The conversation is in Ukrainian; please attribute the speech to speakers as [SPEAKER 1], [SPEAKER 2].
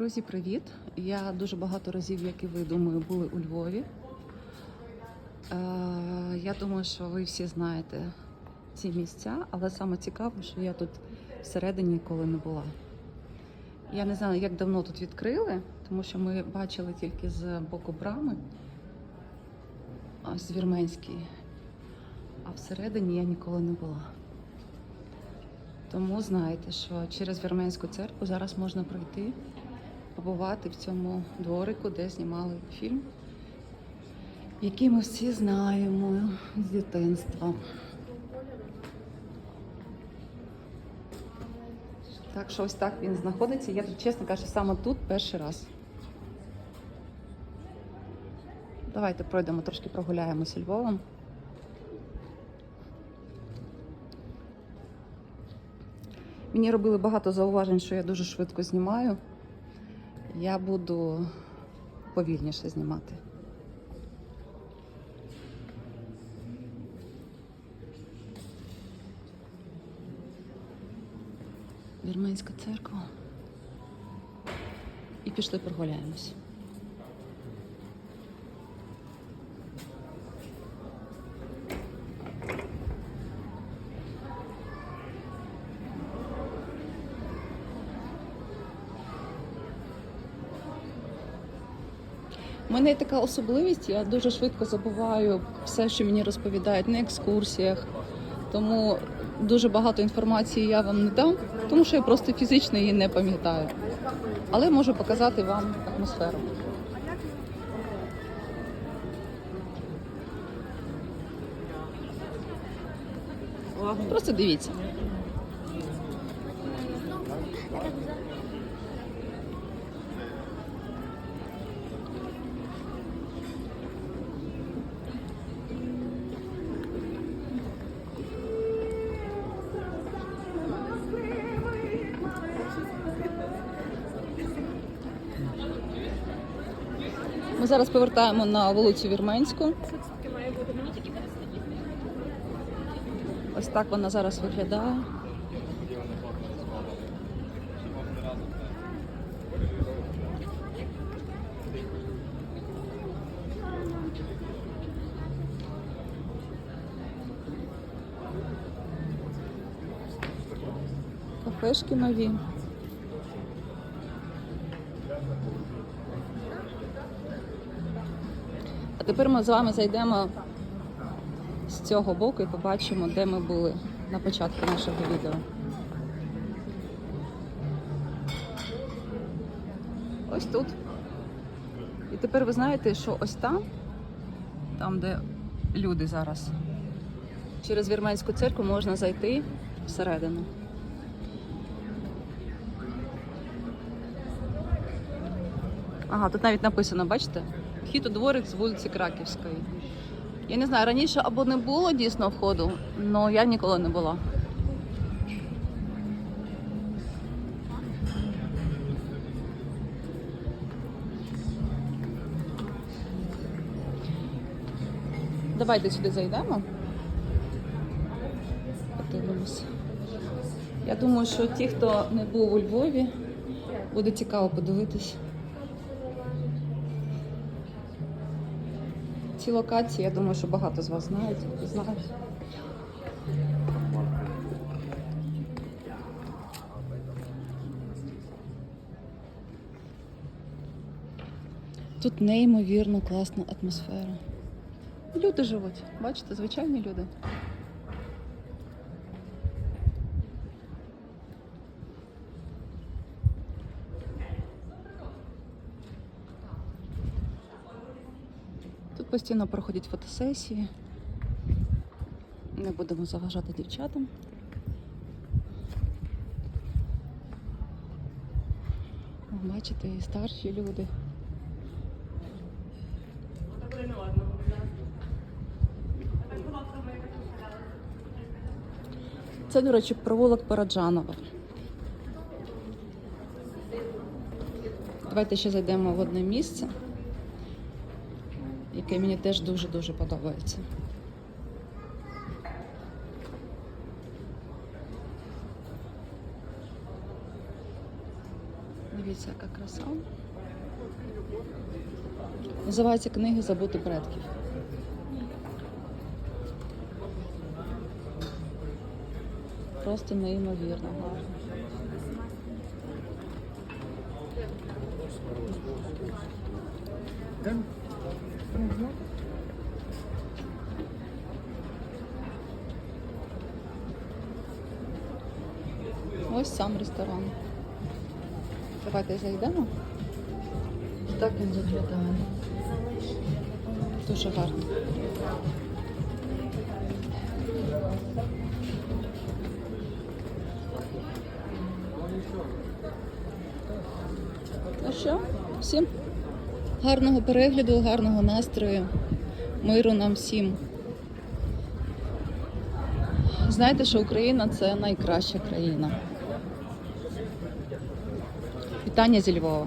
[SPEAKER 1] Друзі, привіт! Я дуже багато разів, як і ви думаю, були у Львові. Е, я думаю, що ви всі знаєте ці місця, але саме цікаве, що я тут всередині ніколи не була. Я не знаю, як давно тут відкрили, тому що ми бачили тільки з боку брами, ось Вірменський, а всередині я ніколи не була. Тому знаєте, що через Вірменську церкву зараз можна пройти, побувати в цьому дворику, де знімали фільм, який ми всі знаємо з дитинства. Так що ось так він знаходиться. Я чесно кажучи, саме тут перший раз. Давайте пройдемо трошки прогуляємося Львовом. Мені робили багато зауважень, що я дуже швидко знімаю. Я буду повільніше знімати. Вірменська церква. І пішли прогуляємось. У мене така особливість, я дуже швидко забуваю все, що мені розповідають на екскурсіях. Тому дуже багато інформації я вам не дам, тому що я просто фізично її не пам'ятаю. Але можу показати вам атмосферу. Просто дивіться. Ми зараз повертаємо на вулицю Вірменську. Ось так вона зараз виглядає. Кафешки нові. А тепер ми з вами зайдемо з цього боку і побачимо, де ми були на початку нашого відео. Ось тут. І тепер ви знаєте, що ось там, там, де люди зараз, через Вірменську церкву можна зайти всередину. Ага, тут навіть написано, бачите? Вхід у дворик з вулиці Краківської. Я не знаю, раніше або не було дійсно входу, але я ніколи не була. Давайте сюди зайдемо. Подивимося. Я думаю, що ті, хто не був у Львові, буде цікаво подивитись. Ці локації, я думаю, що багато з вас знають. знають. Тут неймовірно класна атмосфера. Люди живуть, бачите, звичайні люди. Постійно проходять фотосесії. Не будемо заважати дівчатам. Бачите, і старші люди. Це, до речі, провулок Параджанова. Давайте ще зайдемо в одне місце яке мені теж дуже-дуже подобається. Дивіться, яка краса. Називається книги Забути предків. Просто неймовірно гарно. Ось сам ресторан. Давайте зайдемо. Так він виглядає. Дуже гарно. Ну що, всім Гарного перегляду, гарного настрою, миру нам всім. Знаєте, що Україна це найкраща країна. Вітання зі Львова.